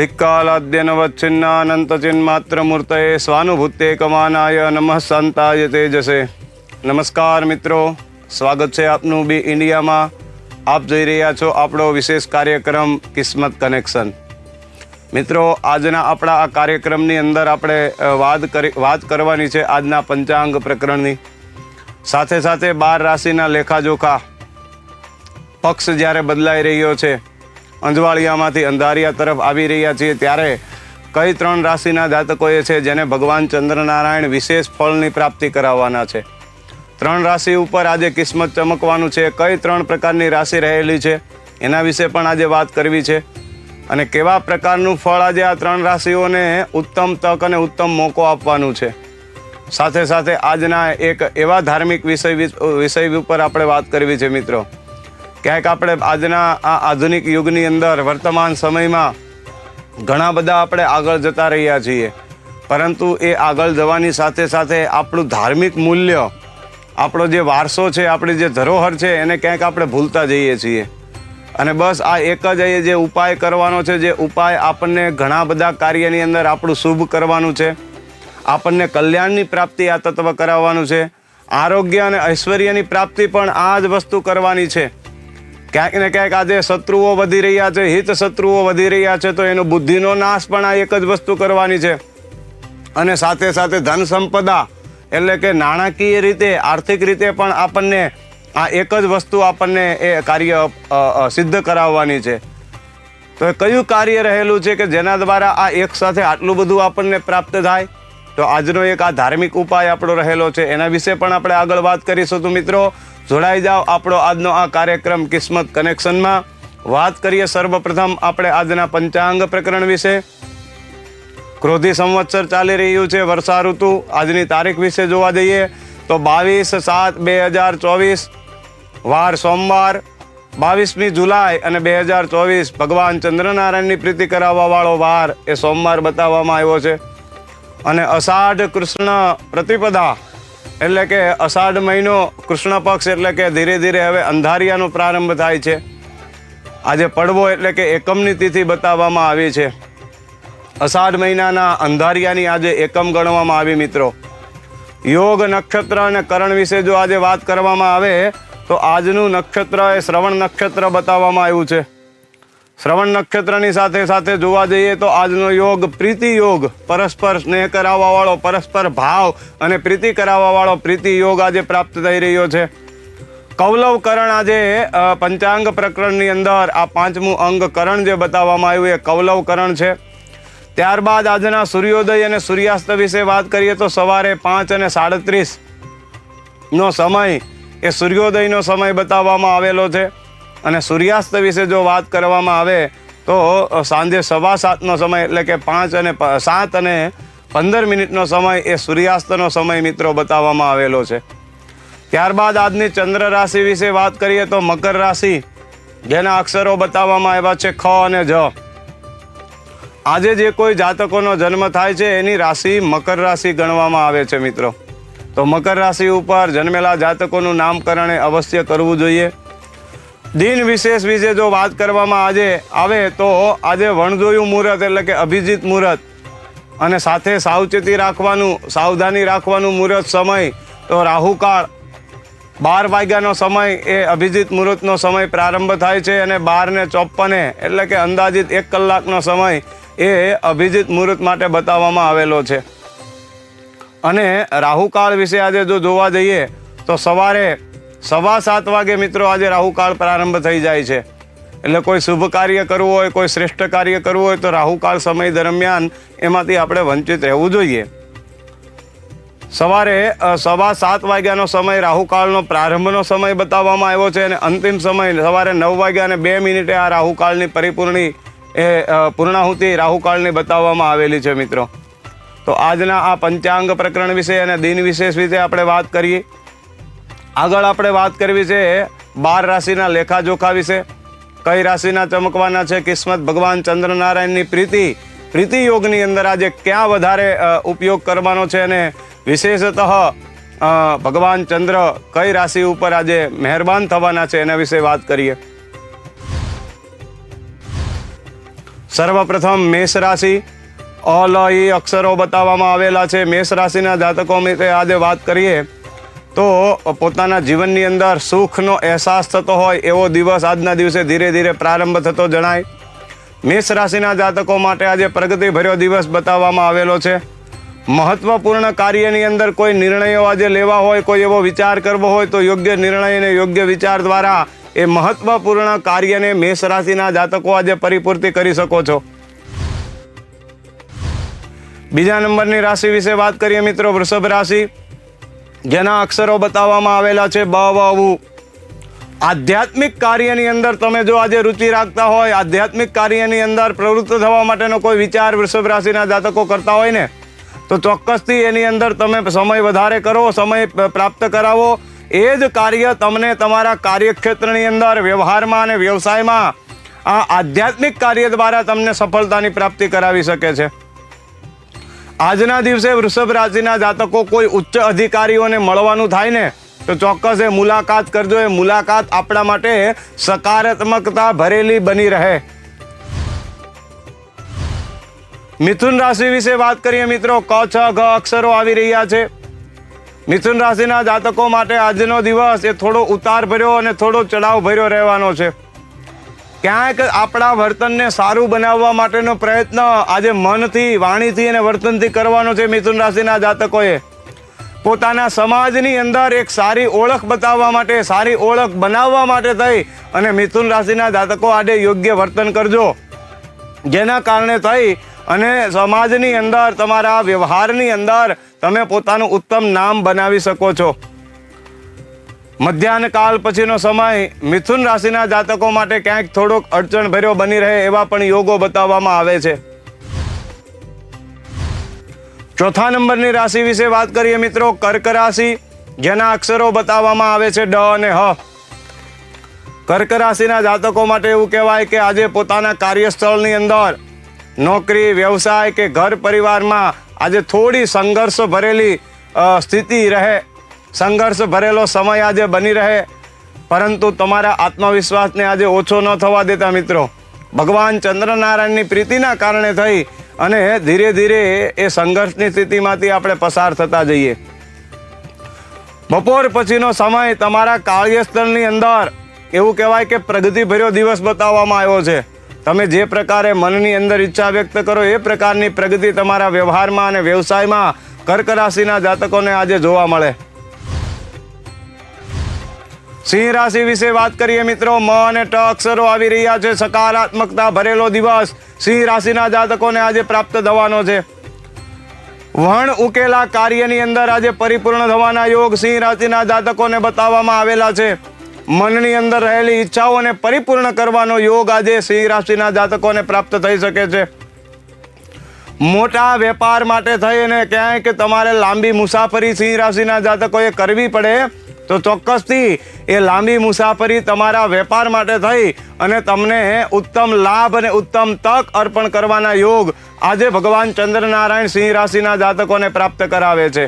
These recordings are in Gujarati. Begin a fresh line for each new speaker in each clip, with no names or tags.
દિક્કાલાદ્યનવચ્છિન્નાનંતચિન્માત્રમૂર્તયે સ્વાનુભૂત્યેકમાનાય નમઃ શાંતાય તેજસે નમસ્કાર મિત્રો સ્વાગત છે આપનું બી ઇન્ડિયામાં આપ જોઈ રહ્યા છો આપણો વિશેષ કાર્યક્રમ કિસ્મત કનેક્શન મિત્રો આજના આપણા આ કાર્યક્રમની અંદર આપણે વાત કરી વાત કરવાની છે આજના પંચાંગ પ્રકરણની સાથે સાથે બાર રાશિના લેખાજોખા પક્ષ જ્યારે બદલાઈ રહ્યો છે અંજવાળિયામાંથી અંધારિયા તરફ આવી રહ્યા છીએ ત્યારે કઈ ત્રણ રાશિના જાતકોએ છે જેને ભગવાન ચંદ્રનારાયણ વિશેષ ફળની પ્રાપ્તિ કરાવવાના છે? ત્રણ રાશિ ઉપર આજે કિસ્મત ચમકવાનું છે. કઈ ત્રણ પ્રકારની રાશિ રહેલી છે? એના વિશે પણ આજે વાત કરવી છે. અને કેવા પ્રકારનું ફળ આજે આ ત્રણ રાશિઓને ઉત્તમ તક અને ઉત્તમ મોકો આપવાનું છે? સાથે સાથે આજના એક એવા ધાર્મિક વિષય વિષય ઉપર આપણે વાત કરવી છે મિત્રો. ક્યાંક આપણે આજના આ આધુનિક યુગની અંદર વર્તમાન સમયમાં ઘણા બધા આપણે આગળ જતા રહ્યા છીએ. પરંતુ એ આગળ જવાની સાથે સાથે આપણું ધાર્મિક મૂલ્ય, આપણો જે વારસો છે, આપણી જે ધરોહર છે, એને ક્યાંક આપણે ભૂલતા જઈએ છીએ. અને બસ આ એક જ એ જે ઉપાય કરવાનો છે, જે ઉપાય આપણને ઘણા બધા કાર્યની અંદર આપણું શુભ કરવાનું છે. આપણને કલ્યાણની પ્રાપ્તિ આ તત્વ કરાવવાનું છે. આરોગ્ય અને ઐશ્વર્યની પ્રાપ્તિ પણ આ જ વસ્તુ કરવાની છે. ક્યાંક ને ક્યાંક આજે શત્રુઓ વધી રહ્યા છે હિત શત્રુઓ વધી રહ્યા છે, તો એનો બુદ્ધિનો નાશ પણ આ એક જ વસ્તુ કરવાની છે. અને સાથે સાથે ધન સંપદા એટલે કે નાણાકીય રીતે, આર્થિક રીતે પણ આપણને આ એક જ વસ્તુ આપણને એ કાર્ય સિદ્ધ કરાવવાની છે. તો કયું કાર્ય રહેલું છે કે જેના દ્વારા આ એક સાથે આટલું બધું આપણને પ્રાપ્ત થાય? તો આજનો એક આ ધાર્મિક ઉપાય આપણો રહેલો છે, એના વિશે પણ આપણે આગળ વાત કરીશું. તો મિત્રો, જોડાઈ જાઓ આપણો આજનો આ કાર્યક્રમ કિસ્મત કનેક્શનમાં. વાત કરીએ સર્વપ્રથમ આપણે આજના પંચાંગ પ્રકરણ વિશે. ક્રોધી સંવત્સર ચાલી રહ્યું છે, વર્ષા ઋતુ. આજની તારીખ વિશે જોવા જઈએ તો બાવીસ સાત બે હજાર ચોવીસ, વાર સોમવાર, બાવીસમી જુલાઈ અને બે હજાર ચોવીસ, ભગવાન ચંદ્રનારાયણની પ્રીતિ કરાવવા વાળો વાર એ સોમવાર બતાવવામાં આવ્યો છે. અને અષાઢ કૃષ્ણ પ્રતિપદા એટલે કે અષાઢ મહિનો કૃષ્ણ પક્ષ એટલે કે ધીરે ધીરે હવે અંધારિયાનો પ્રારંભ થાય છે. આજે પડવો એટલે કે એકમની તિથિ બતાવવામાં આવી છે. અષાઢ મહિનાના અંધારિયાની આજે એકમ ગણવામાં આવી મિત્રો. યોગ નક્ષત્ર અને કરણ વિશે જો આજે વાત કરવામાં આવે, તો આજનું નક્ષત્ર એ શ્રવણ નક્ષત્ર બતાવવામાં આવ્યું છે. શ્રવણ નક્ષત્રની સાથે સાથે જોવા જઈએ તો આજનો યોગ પ્રીતિ યોગ, પરસ્પર સ્નેહ કરાવવા વાળો, પરસ્પર ભાવ અને પ્રીતિ કરાવવા વાળો પ્રીતિ યોગ આજે પ્રાપ્ત થઈ રહ્યો છે. કૌલવ કરણ આજે પંચાંગ પ્રકરણની અંદર આ પાંચમું અંગ કરણ જે બતાવવામાં આવ્યું એ કૌલવ કરણ છે. ત્યારબાદ આજના સૂર્યોદય અને સૂર્યાસ્ત વિશે વાત કરીએ તો સવારે પાંચ અને સાડત્રીસ નો સમય એ સૂર્યોદયનો સમય બતાવવામાં આવેલો છે. અને સૂર્યાસ્ત વિશે જો વાત કરવામાં આવે તો સાંજે સવા સાતનો સમય એટલે કે પાંચ અને સાત અને પંદર મિનિટનો સમય એ સૂર્યાસ્તનો સમય મિત્રો બતાવવામાં આવેલો છે. ત્યારબાદ આજની ચંદ્ર રાશિ વિશે વાત કરીએ તો મકર રાશિ, જેના અક્ષરો બતાવવામાં આવ્યા છે ખ અને જ. આજે જે કોઈ જાતકોનો જન્મ થાય છે, એની રાશિ મકર રાશિ ગણવામાં આવે છે મિત્રો. તો મકર રાશિ ઉપર જન્મેલા જાતકોનું નામકરણ અવશ્ય કરવું જોઈએ. દિન વિશેષ વિશે જો વાત કરવામાં આજે આવે તો આજે વણજોયું મુહૂર્ત એટલે કે અભિજીત મુહૂર્ત. અને સાથે સાવચેતી રાખવાનું, સાવધાની રાખવાનું મુહૂર્ત સમય તો રાહુકાળ. બાર વાગ્યાનો સમય એ અભિજીત મુહૂર્તનો સમય પ્રારંભ થાય છે અને બારને ચોપ્પને એટલે કે અંદાજિત એક કલાકનો સમય એ અભિજીત મુહૂર્ત માટે બતાવવામાં આવેલો છે. અને રાહુકાળ વિશે આજે જો જોવા જઈએ તો સવારે સવા સાત વાગે મિત્રો આજે રાહુકાળ પ્રારંભ થઈ જાય છે. એટલે કોઈ શુભ કાર્ય કરવું હોય, કોઈ શ્રેષ્ઠ કાર્ય કરવું હોય, તો રાહુકાળ સમય દરમિયાન એમાંથી આપણે વંચિત રહેવું જોઈએ. સવારે સવા સાત વાગ્યાનો સમય રાહુકાળનો પ્રારંભનો સમય બતાવવામાં આવ્યો છે અને અંતિમ સમય સવારે નવ વાગ્યા અને બે મિનિટે આ રાહુકાળની પરિપૂર્ણી, એ પૂર્ણાહુતિ રાહુકાળની બતાવવામાં આવેલી છે મિત્રો. તો આજના આ પંચાંગ પ્રકરણ વિશે અને દિન વિશેષ વિશે આપણે વાત કરીએ. આગળ આપણે વાત કરવી છે બાર રાશિના લેખાજોખા વિશે. કઈ રાશિના ચમકવાના છે? કિસ્મત ભગવાન ચંદ્રનારાયણની પ્રીતિ. પ્રીતિ યોગની અંદર આજે ક્યાં વધારે ઉપયોગ કરવાનો છે અને વિશેષતઃ ભગવાન ચંદ્ર કઈ રાશિ ઉપર આજે મહેરબાન થવાના છે એના વિશે વાત કરીએ. સર્વપ્રથમ મેષ રાશિ. અલ ઈ અક્ષરો બતાવવામાં આવેલા છે. મેષ રાશિના જાતકો આજે વાત કરીએ. તો પોતાના જીવનની અંદર સુખનો અહેસાસ થતો હોય એવો દિવસ આજના દિવસે ધીરે ધીરે પ્રારંભ થતો જણાય. મેષ રાશિના જાતકો માટે આજે પ્રગતિભર્યો દિવસ બતાવવામાં આવેલો છે. મહત્વપૂર્ણ કાર્યની અંદર કોઈ નિર્ણયો આજે લેવા હોય, કોઈ એવો વિચાર કરવો હોય, તો યોગ્ય નિર્ણય અને યોગ્ય વિચાર દ્વારા એ મહત્વપૂર્ણ કાર્યને મેષ રાશિના જાતકો આજે પરિપૂર્તિ કરી શકો છો. બીજા નંબરની રાશિ વિશે વાત કરીએ મિત્રો, વૃષભ રાશિ. જેના અક્ષરો બતાવવામાં આવેલા છે બ વ આધ્યાત્મિક કાર્યની અંદર તમે જો આજે રુચિ રાખતા હોય, આધ્યાત્મિક કાર્યની અંદર પ્રવૃત્ત થવા માટેનો કોઈ વિચાર વૃષભ રાશિના જાતકો કરતા હોય ને, તો ચોક્કસથી એની અંદર તમે સમય વધારે કરો, સમય પ્રાપ્ત કરાવો. એ જ કાર્ય તમને તમારા કાર્યક્ષેત્રની અંદર, વ્યવહારમાં અને વ્યવસાયમાં આ આધ્યાત્મિક કાર્ય દ્વારા તમને સફળતાની પ્રાપ્તિ કરાવી શકે છે. આજના દિવસે વૃષભ રાશિના જાતકો કોઈ ઉચ્ચ અધિકારીઓને મળવાનું થાય ને, તો ચોક્કસ એ મુલાકાત કરજો. એ મુલાકાત આપણા માટે સકારાત્મકતા ભરેલી બની રહે. મિથુન રાશિ વિશે વાત કરીએ મિત્રો. ક, છ, ઘ અક્ષરો આવી રહ્યા છે. મિથુન રાશિના જાતકો માટે આજનો દિવસ એ થોડો ઉતાર ભર્યો અને થોડો ચડાવ ભર્યો રહેવાનો છે. ક્યાંક આપણા વર્તનને સારું બનાવવા માટેનો પ્રયત્ન આજે મનથી, વાણીથી અને વર્તનથી કરવાનો છે મિથુન રાશિના જાતકોએ. પોતાના સમાજની અંદર એક સારી ઓળખ બતાવવા માટે, સારી ઓળખ બનાવવા માટે થઈ અને મિથુન રાશિના જાતકો આજે યોગ્ય વર્તન કરજો. જેના કારણે થઈ અને સમાજની અંદર, તમારા વ્યવહારની અંદર તમે પોતાનું ઉત્તમ નામ બનાવી શકો છો. મધ્યાહન કાળ પછીનો સમય. મિથુન રાશિના જાતકો માટે ક્યાંક થોડોક અડચણ ભર્યો બની રહે એવા પણ યોગો બતાવવામાં આવે છે. ચોથા નંબરની રાશિ વિશે વાત કરીએ મિત્રો. કર્ક રાશિ, જેના અક્ષરો બતાવવામાં આવે છે ડ અને હ. કર્ક રાશિના જાતકો માટે એવું કહેવાય કે આજે પોતાના કાર્યસ્થળની અંદર નોકરી, વ્યવસાય કે ઘર પરિવારમાં આજે થોડી સંઘર્ષ ભરેલી સ્થિતિ રહે. સંઘર્ષ ભરેલો સમય આજે બની રહે, પરંતુ તમારા આત્મવિશ્વાસને આજે ઓછો ન થવા દેતા મિત્રો. ભગવાન ચંદ્રનારાયણની પ્રીતિના કારણે થઈ અને ધીરે ધીરે એ સંઘર્ષની સ્થિતિમાંથી આપણે પસાર થતા જઈએ. બપોર પછીનો સમય તમારા કાર્યસ્થળની અંદર, એવું કહેવાય કે પ્રગતિભર્યો દિવસ બતાવવામાં આવ્યો છે. તમે જે પ્રકારે મનની અંદર ઈચ્છા વ્યક્ત કરો, એ પ્રકારની પ્રગતિ તમારા વ્યવહારમાં અને વ્યવસાયમાં કર્ક રાશિના જાતકોને આજે જોવા મળે. સિંહ રાશિ વિશે વાત કરીએ મિત્રો. મ અને ટ અક્ષરો આવી રહ્યા છે. સકારાત્મકતા ભરેલો દિવસ સિંહ રાશિના જાતકોને આજે પ્રાપ્ત થવાનો છે. વણ ઉકેલા કાર્યની અંદર આજે પરિપૂર્ણ થવાના યોગ સિંહ રાશિના જાતકોને બતાવવામાં આવેલા છે. મનની અંદર રહેલી ઈચ્છાઓને પરિપૂર્ણ કરવાનો યોગ આજે સિંહ રાશિના જાતકોને પ્રાપ્ત થઈ શકે છે. મોટા વેપાર માટે થઈને ક્યાંય કે તમારે લાંબી મુસાફરી સિંહ રાશિના જાતકોએ કરવી પડે તો ચોક્કસથી એ લાંબી મુસાફરી તમારા વેપાર માટે થઈ અને તમને ઉત્તમ લાભ અને ઉત્તમ તક અર્પણ કરવાના યોગ આજે ભગવાન ચંદ્રનારાયણ સિંહ રાશિના જાતકોને પ્રાપ્ત કરાવે છે.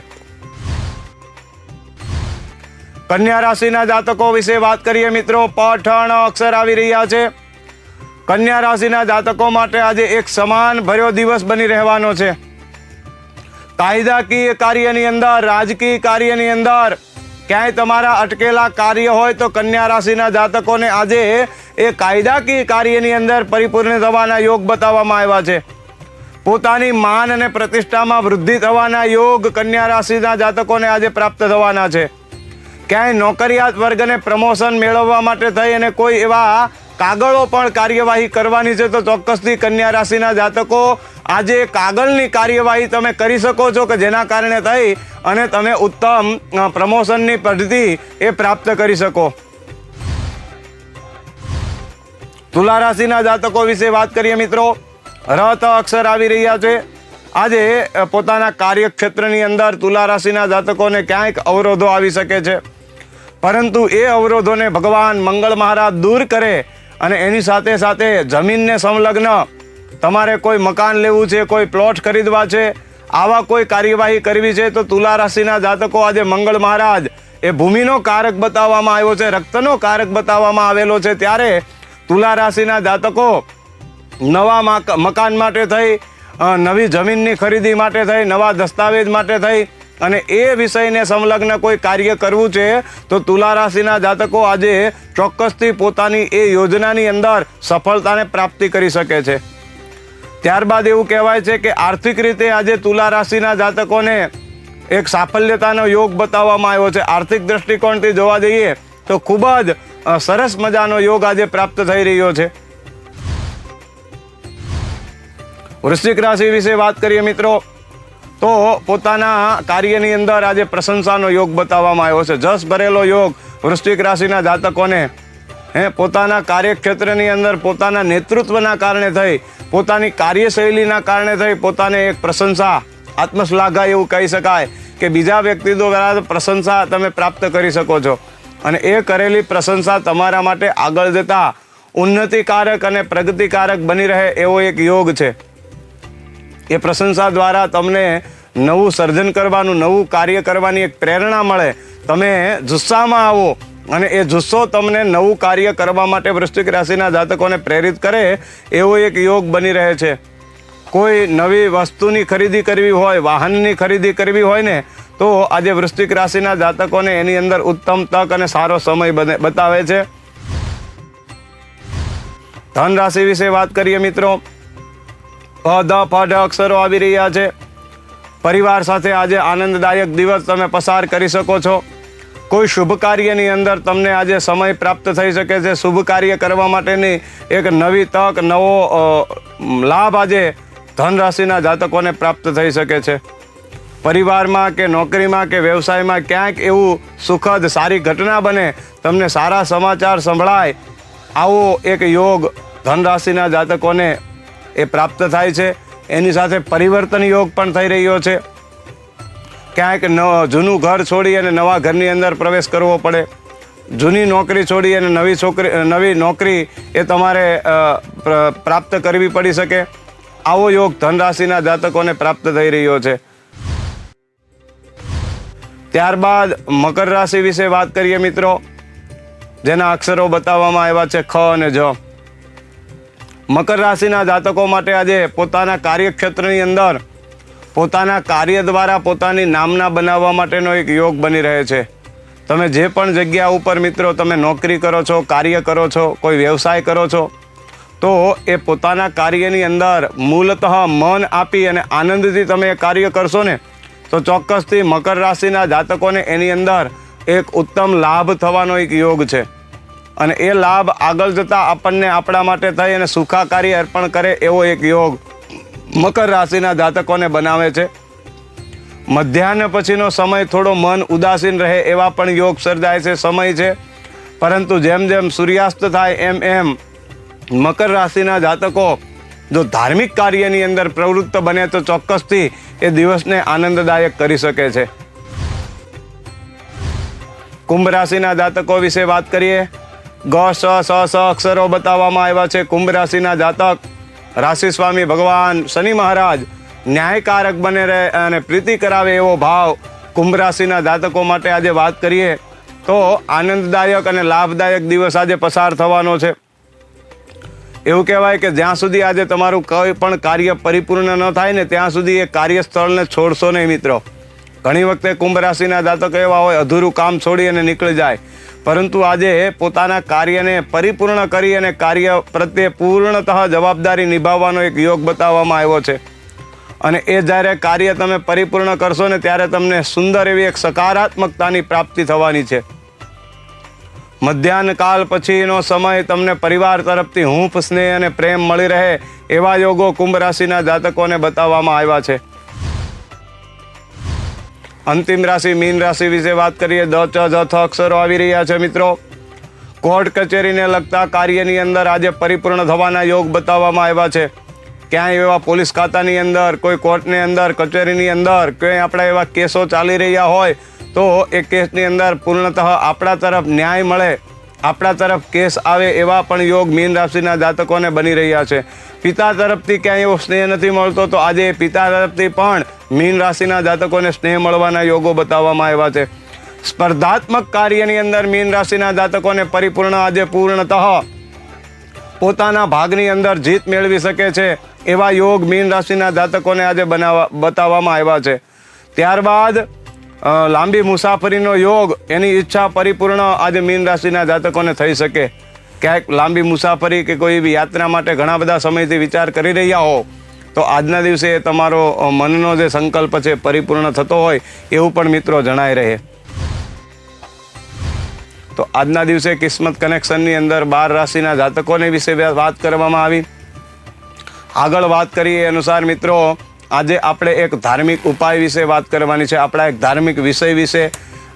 કન્યા રાશિના જાતકો વિશે વાત કરીએ મિત્રો, પઠણ અક્ષર આવી રહ્યા છે. કન્યા રાશિના જાતકો માટે આજે એક સમાન ભર્યો દિવસ બની રહેવાનો છે. કાયદાકીય કાર્યની અંદર, રાજકીય કાર્યની અંદર ક્યાંય તમારા અટકેલા કાર્ય હોય તો કન્યા રાશિના જાતકોને આજે એ કાયદાકીય કાર્યની અંદર પરિપૂર્ણ થવાના યોગ બતાવવામાં આવ્યા છે. પોતાની માન અને પ્રતિષ્ઠામાં વૃદ્ધિ થવાના યોગ કન્યા રાશિના જાતકોને આજે પ્રાપ્ત થવાના છે. ક્યાંય નોકરિયાત વર્ગને પ્રમોશન મેળવવા માટે થઈ અને કોઈ એવા કાગળો પણ કાર્યવાહી કરવાની છે તો ચોક્કસથી કન્યા રાશિના જાતકો આજે કાગળની કાર્યવાહી તમે કરી શકો છો કે જેના કારણે થઈ અને તમે ઉત્તમ પ્રમોશનની પદ્ધતિ એ પ્રાપ્ત કરી શકો. તુલા રાશિના જાતકો વિશે વાત કરીએ મિત્રો. રત અક્ષર આવી રહ્યા છે. આજે પોતાના કાર્યક્ષેત્રની અંદર તુલા રાશિના જાતકોને ક્યાંક અવરોધો આવી શકે છે. પરંતુ એ અવરોધોને ભગવાન મંગળ મહારાજ દૂર કરે અને એની સાથે સાથે જમીનને સંલગ્ન, તમારે કોઈ મકાન લેવું છે, કોઈ પ્લોટ ખરીદવા છે, આવા કોઈ કાર્યવાહી કરવી છે, તો તુલા રાશિના જાતકો આજે મંગળ મહારાજ, એ ભૂમિનો કારક બતાવવામાં આવ્યો છે, રક્તનો કારક બતાવવામાં આવેલો છે, ત્યારે તુલા રાશિના જાતકો નવા માક- મકાન માટે થઈ નવી જમીનની ખરીદી માટે થઈ, નવા દસ્તાવેજ માટે થઈ અને એ વિષયને સંલગ્ન કોઈ કાર્ય કરવું છે, તો તુલા રાશિના જાતકો આજે ચોક્કસથી પોતાની એ યોજનાની અંદર સફળતાને પ્રાપ્તિ કરી શકે છે. ત્યારબાદ એવું કહેવાય છે કે આર્થિક રીતે આજે તુલા રાશિના જાતકોને એક સાફલ્યતાનો યોગ બતાવવામાં આવ્યો છે. આર્થિક દ્રષ્ટિકોણથી જોવા જઈએ, તો ખૂબ જ સરસ મજાનો યોગ આજે પ્રાપ્ત થઈ રહ્યો છે. વૃશ્ચિક રાશિ વિશે વાત કરીએ મિત્રો. તો પોતાના કાર્યની અંદર આજે પ્રશંસાનો યોગ બતાવવામાં આવ્યો છે. જસ ભરેલો યોગ વૃશ્ચિક રાશિના જાતકોને, હે, પોતાના કાર્યક્ષેત્રની અંદર પોતાના નેતૃત્વના કારણે થઈ, પોતાની કાર્યશૈલીના કારણે થઈ, પોતાને એક પ્રશંસા, આત્મશ્લાઘા એવું કહી શકાય કે બીજા વ્યક્તિ દ્વારા પ્રશંસા તમે પ્રાપ્ત કરી શકો છો. અને એ કરેલી પ્રશંસા તમારા માટે આગળ જતા ઉન્નતિકારક અને પ્રગતિકારક બની રહે એવો એક યોગ છે. એ પ્રશંસા દ્વારા તમને નવું સર્જન કરવાનું, નવું કાર્ય કરવાની એક પ્રેરણા મળે. તમે જુસ્સામાં આવો અને એ જુસ્સો તમને નવું કાર્ય કરવા માટે વૃશ્ચિક રાશિના જાતકોને પ્રેરિત કરે એવો એક યોગ બની રહે છે. કોઈ નવી વસ્તુની ખરીદી કરવી હોય, વાહનની ખરીદી કરવી હોય ને, તો આજે વૃશ્ચિક રાશિના જાતકોને એની અંદર ઉત્તમ તક અને સારો સમય બને, બતાવે છે. ધન રાશિ વિશે વાત કરીએ મિત્રો. પદ ઢ અક્ષરો આવી રહ્યા છે. પરિવાર સાથે આજે આનંદદાયક દિવસ તમે પસાર કરી શકો છો. કોઈ શુભ કાર્યની અંદર તમને આજે સમય પ્રાપ્ત થઈ શકે છે. શુભ કાર્ય કરવા માટેની એક નવી તક, નવો લાભ આજે ધન રાશિના જાતકોને પ્રાપ્ત થઈ શકે છે. પરિવારમાં કે નોકરીમાં કે વ્યવસાયમાં ક્યાંક એવું સુખદ, સારી ઘટના બને, તમને સારા સમાચાર સંભળાય. આવો એક યોગ ધન રાશિના જાતકોને એ પ્રાપ્ત થાય છે. એની સાથે પરિવર્તન યોગ પણ થઈ રહ્યો છે. ક્યાંક ન, જૂનું ઘર છોડી અને નવા ઘરની અંદર પ્રવેશ કરવો પડે. જૂની નોકરી છોડી અને નવી છોકરી, નવી નોકરી એ તમારે પ્રાપ્ત કરવી પડી શકે. આવો યોગ ધન રાશિના જાતકોને પ્રાપ્ત થઈ રહ્યો છે. ત્યારબાદ મકર રાશિ વિશે વાત કરીએ મિત્રો. જેના અક્ષરો બતાવવામાં આવ્યા છે ખ અને જ. મકર રાશિના જાતકો માટે આજે પોતાના કાર્યક્ષેત્રની અંદર, પોતાના કાર્ય દ્વારા પોતાની નામના બનાવવા માટેનો એક યોગ બની રહે છે. તમે જે પણ જગ્યા ઉપર મિત્રો તમે નોકરી કરો છો, કાર્ય કરો છો, કોઈ વ્યવસાય કરો છો, તો એ પોતાના કાર્યની અંદર મૂલતઃ મન આપી અને આનંદથી તમે એ કાર્ય કરશો ને, તો ચોક્કસથી મકર રાશિના જાતકોને એની અંદર એક ઉત્તમ લાભ થવાનો એક યોગ છે. અને એ લાભ આગળ જતાં આપણને આપણા માટે થઈ અને સુખાકારી અર્પણ કરે એવો એક યોગ મકર રાશિના જાતકોને બનાવે છે. મધ્યાહન પછીનો સમય થોડો મન ઉદાસીન રહે એવા પણ યોગ સર્જાય છે, સમય છે. પરંતુ જેમ જેમ સૂર્યાસ્ત થાય એમ એમ મકર રાશિના જાતકો જો ધાર્મિક કાર્યની અંદર પ્રવૃત્ત બને તો ચોક્કસથી એ દિવસને આનંદદાયક કરી શકે છે. કુંભ રાશિના જાતકો વિશે વાત કરીએ. ગ, સ સ સ અક્ષરો બતાવવામાં આવ્યા છે. કુંભ રાશિના જાતક રાશિ સ્વામી ભગવાન શનિ મહારાજ ન્યાયકારક બને રહે અને પ્રીતિ કરાવે એવો ભાવ કુંભ રાશિના જાતકો માટે આજે વાત કરીએ તો આનંદદાયક અને લાભદાયક દિવસ આજે પસાર થવાનો છે. એવું કહેવાય કે જ્યાં સુધી આજે તમારું કોઈ પણ કાર્ય પરિપૂર્ણ ન થાય ને ત્યાં સુધી એ કાર્યસ્થળને છોડશો નહીં મિત્રો. ઘણી વખતે કુંભ રાશિના જાતકો એવા હોય, અધૂરું કામ છોડી અને નીકળી જાય. પરંતુ આજે પોતાના કાર્યને પરિપૂર્ણ કરી અને કાર્ય પ્રત્યે પૂર્ણતઃ જવાબદારી નિભાવવાનો એક યોગ બતાવવામાં આવ્યો છે. અને એ જ્યારે કાર્ય તમે પરિપૂર્ણ કરશો ને ત્યારે તમને સુંદર એવી એક સકારાત્મકતાની પ્રાપ્તિ થવાની છે. મધ્યાહનકાલ પછીનો સમય તમને પરિવાર તરફથી હૂંફ, સ્નેહ અને પ્રેમ મળી રહે એવા યોગો કુંભ રાશિના જાતકોને બતાવવામાં આવ્યા છે. અંતિમ રાશિ, મીન રાશિ વિશે વાત કરીએ, દ, ચ, જ, થ અક્ષરો આવી રહ્યા છે મિત્રો. કોર્ટ કચેરીને લગતા કાર્યની અંદર આજે પરિપૂર્ણ થવાના યોગ બતાવવામાં આવ્યા છે. ક્યાંય એવા પોલીસ ખાતાની અંદર, કોઈ કોર્ટની અંદર, કચેરીની અંદર, ક્યાંય આપણા એવા કેસો ચાલી રહ્યા હોય, તો એ કેસની અંદર પૂર્ણતઃ આપણા તરફ ન્યાય મળે. આપણા તરફ કેસ આવે એવા પણ યોગ મીન રાશિના જાતકોને બની રહ્યા છે. પિતા તરફથી ક્યાંય એવો સ્નેહ નથી મળતો, તો આજે પિતા તરફથી પણ મીન રાશિના જાતકોને સ્નેહ મળવાના યોગો બતાવવામાં આવ્યા છે. સ્પર્ધાત્મક કાર્યની અંદર મીન રાશિના જાતકોને પરિપૂર્ણ આજે પૂર્ણતઃ પોતાના ભાગની અંદર જીત મેળવી શકે છે એવા યોગ મીન રાશિના જાતકોને આજે બનાવવા, બતાવવામાં આવ્યા છે. ત્યારબાદ લાંબી મુસાફરીનો યોગ એની ઈચ્છા પરિપૂર્ણ આજે મીન રાશિના જાતકોને થઈ શકે. ક્યાંક લાંબી મુસાફરી કે કોઈ એવી યાત્રા માટે ઘણા બધા સમયથી વિચાર કરી રહ્યા હો. તો આજના દિવસે તમારો મનનો જે સંકલ્પ છે પરિપૂર્ણ થતો હોય એવું પણ મિત્રો જણાઈ રહે. તો આજના દિવસે કિસ્મત કનેક્શનની અંદર બાર રાશિના જાતકોને વિશે વાત કરવામાં આવી. આગળ વાત કરીએ અનુસાર મિત્રો, આજે આપણે એક ધાર્મિક ઉપાય વિશે વાત કરવાની છે. આપણા એક ધાર્મિક વિષય વિશે.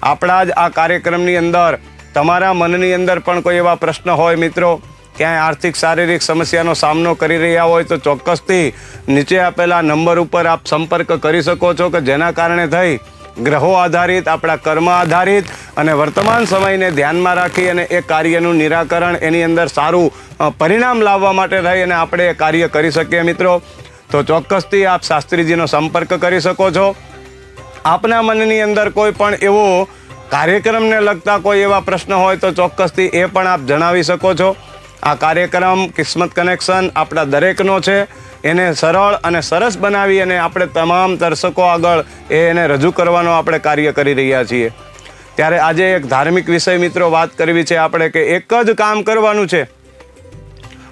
આપણા જ આ કાર્યક્રમની અંદર તમારા મનની અંદર પણ કોઈ એવા પ્રશ્ન હોય મિત્રો ક્યાંય આર્થિક, શારીરિક સમસ્યાનો સામનો કરી રહ્યા હોય તો ચોક્કસથી નીચે આપેલા નંબર ઉપર આપ સંપર્ક કરી શકો છો કે જેના કારણે થઈ ગ્રહો આધારિત, આપણા કર્મ આધારિત અને વર્તમાન સમયને ધ્યાનમાં રાખી અને એ કાર્યનું નિરાકરણ એની અંદર સારું પરિણામ લાવવા માટે થઈ અને આપણે એ કાર્ય કરી શકીએ મિત્રો. તો ચોક્કસથી આપ શાસ્ત્રીજીનો સંપર્ક કરી શકો છો. આપના મનની અંદર કોઈ પણ એવો કાર્યક્રમને લગતા કોઈ એવા પ્રશ્ન હોય તો ચોક્કસથી એ પણ આપ જણાવી શકો છો. આ કાર્યક્રમ કિસ્મત કનેક્શન આપણા દરેકનો છે. એને સરળ અને સરસ બનાવી અને આપણે તમામ દર્શકો આગળ એને રજૂ કરવાનો આપણે કાર્ય કરી રહ્યા છીએ. ત્યારે આજે એક ધાર્મિક વિષય મિત્રો વાત કરવી છે આપણે કે એક જ કામ કરવાનું છે.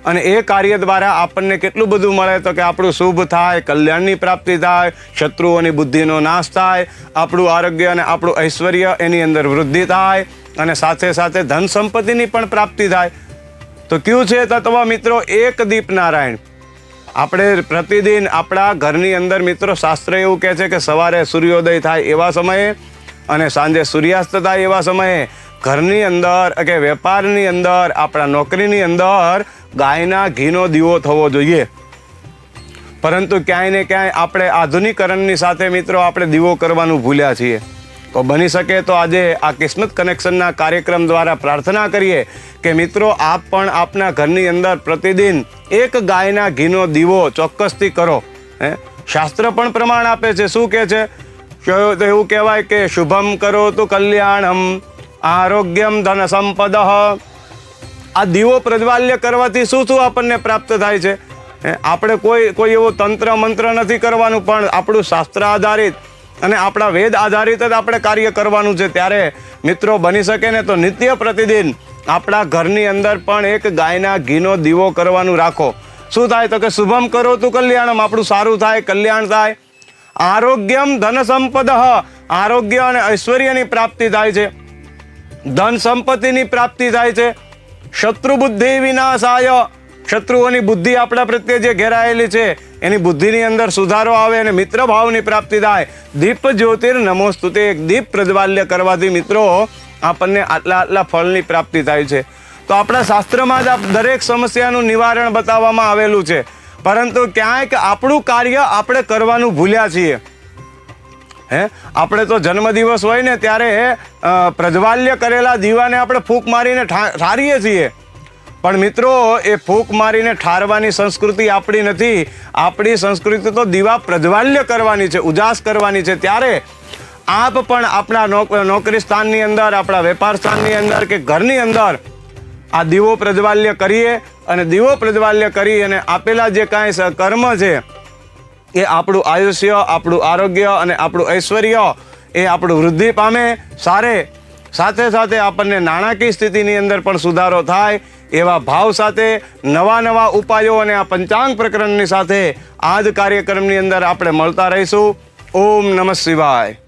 અને એ કાર્ય દ્વારા આપણને કેટલું બધું મળે તો કે આપણું શુભ થાય, કલ્યાણની પ્રાપ્તિ થાય, શત્રુઓની બુદ્ધિનો નાશ થાય, આપણું આરોગ્ય અને આપણું ઐશ્વર્ય એની અંદર વૃદ્ધિ થાય અને સાથે સાથે ધન સંપત્તિની પણ પ્રાપ્તિ થાય. તો કયું છે તત્વ મિત્રો એક દીપ નારાયણ આપણે પ્રતિદિન આપણા ઘરની અંદર મિત્રો શાસ્ત્ર એવું કહે છે કે સવારે સૂર્યોદય થાય એવા સમયે અને સાંજે સૂર્યાસ્ત થાય એવા સમયે ઘરની અંદર કે વેપારની અંદર, આપણા નોકરીની અંદર ગાયના ઘીનો દીવો થવો જોઈએ. પરંતુ ક્યાંય ને ક્યાંય આપણે આધુનિકરણની સાથે મિત્રો આપણે દીવો કરવાનું ભૂલ્યા છીએ. તો બની શકે તો આજે આ કિસ્મત કનેક્શનના કાર્યક્રમ દ્વારા પ્રાર્થના કરીએ કે મિત્રો, આપ પણ આપના ઘરની અંદર પ્રતિદિન એક ગાયના ઘીનો દીવો ચોક્કસથી કરો. હે? શાસ્ત્ર પણ પ્રમાણ આપે છે. શું કહે છે? તો એવું કહેવાય કે શુભમ કરો તો કલ્યાણમ, આરોગ્યમ ધન સંપદ. આ દીવો પ્રજ્વાલ્ય કરવાથી શું શું આપણને પ્રાપ્ત થાય છે? આપણે કોઈ કોઈ એવો તંત્ર મંત્ર નથી કરવાનું, પણ આપણું શાસ્ત્ર આધારિત અને આપણા વેદ આધારિત જ આપણે કાર્ય કરવાનું છે. ત્યારે મિત્રો બની શકે ને તો નિત્ય પ્રતિદિન આપણા ઘરની અંદર પણ એક ગાયના ઘીનો દીવો કરવાનું રાખો. શું થાય તો કે શુભમ કરો તું કલ્યાણમ. આપણું સારું થાય, કલ્યાણ થાય. આરોગ્યમ ધન સંપદ આરોગ્ય અને ઐશ્વર્યની પ્રાપ્તિ થાય છે. ધન સંપત્તિની પ્રાપ્તિ થાય છે. શત્રુ બુદ્ધિ વિનાશાય. શત્રુઓની બુદ્ધિ આપણા પ્રત્યે જે ઘેરાયેલી છે, એની બુદ્ધિની અંદર સુધારો આવે અને મિત્ર ભાવની પ્રાપ્તિ થાય. દીપ જ્યોતિર નમોસ્તુતે એક દીપ પ્રજ્વાલ્ય કરવાથી મિત્રો આપણને આટલા આટલા ફળની પ્રાપ્તિ થાય છે. તો આપણા શાસ્ત્રમાં જ આ દરેક સમસ્યાનું નિવારણ બતાવવામાં આવેલું છે. પરંતુ ક્યાંક આપણું કાર્ય આપણે કરવાનું ભૂલ્યા છીએ. હે? આપણે તો જન્મદિવસ હોય ને ત્યારે પ્રજ્વાલ્ય કરેલા દીવાને આપણે ફૂંક મારીને ઠારીએ છીએ. પણ મિત્રો, એ ફૂંક મારીને ઠારવાની સંસ્કૃતિ આપણી નથી. આપણી સંસ્કૃતિ તો દીવા પ્રજ્વાલ્ય કરવાની છે, ઉજાસ કરવાની છે. ત્યારે આપ પણ આપણા નોક- નોકરી સ્થાનની અંદર, આપણા વેપાર સ્થાનની અંદર કે ઘરની અંદર આ દીવો પ્રજ્વાલ્ય કરીએ અને દીવો પ્રજ્વાલ્ય કરી અને આપેલા જે કાંઈ કર્મ છે, એ આપણું આયુષ્ય, આપણું આરોગ્ય અને આપણું ઐશ્વર્ય એ આપણું વૃદ્ધિ પામે. સારે, સાથે સાથે આપણને નાણાકીય સ્થિતિની અંદર પણ સુધારો થાય. એવા ભાવ સાથે નવા નવા ઉપાયો અને આ પંચાંગ પ્રકરણની સાથે આ જ કાર્યક્રમની અંદર આપણે મળતા રહીશું. ઓમ નમઃ શિવાય.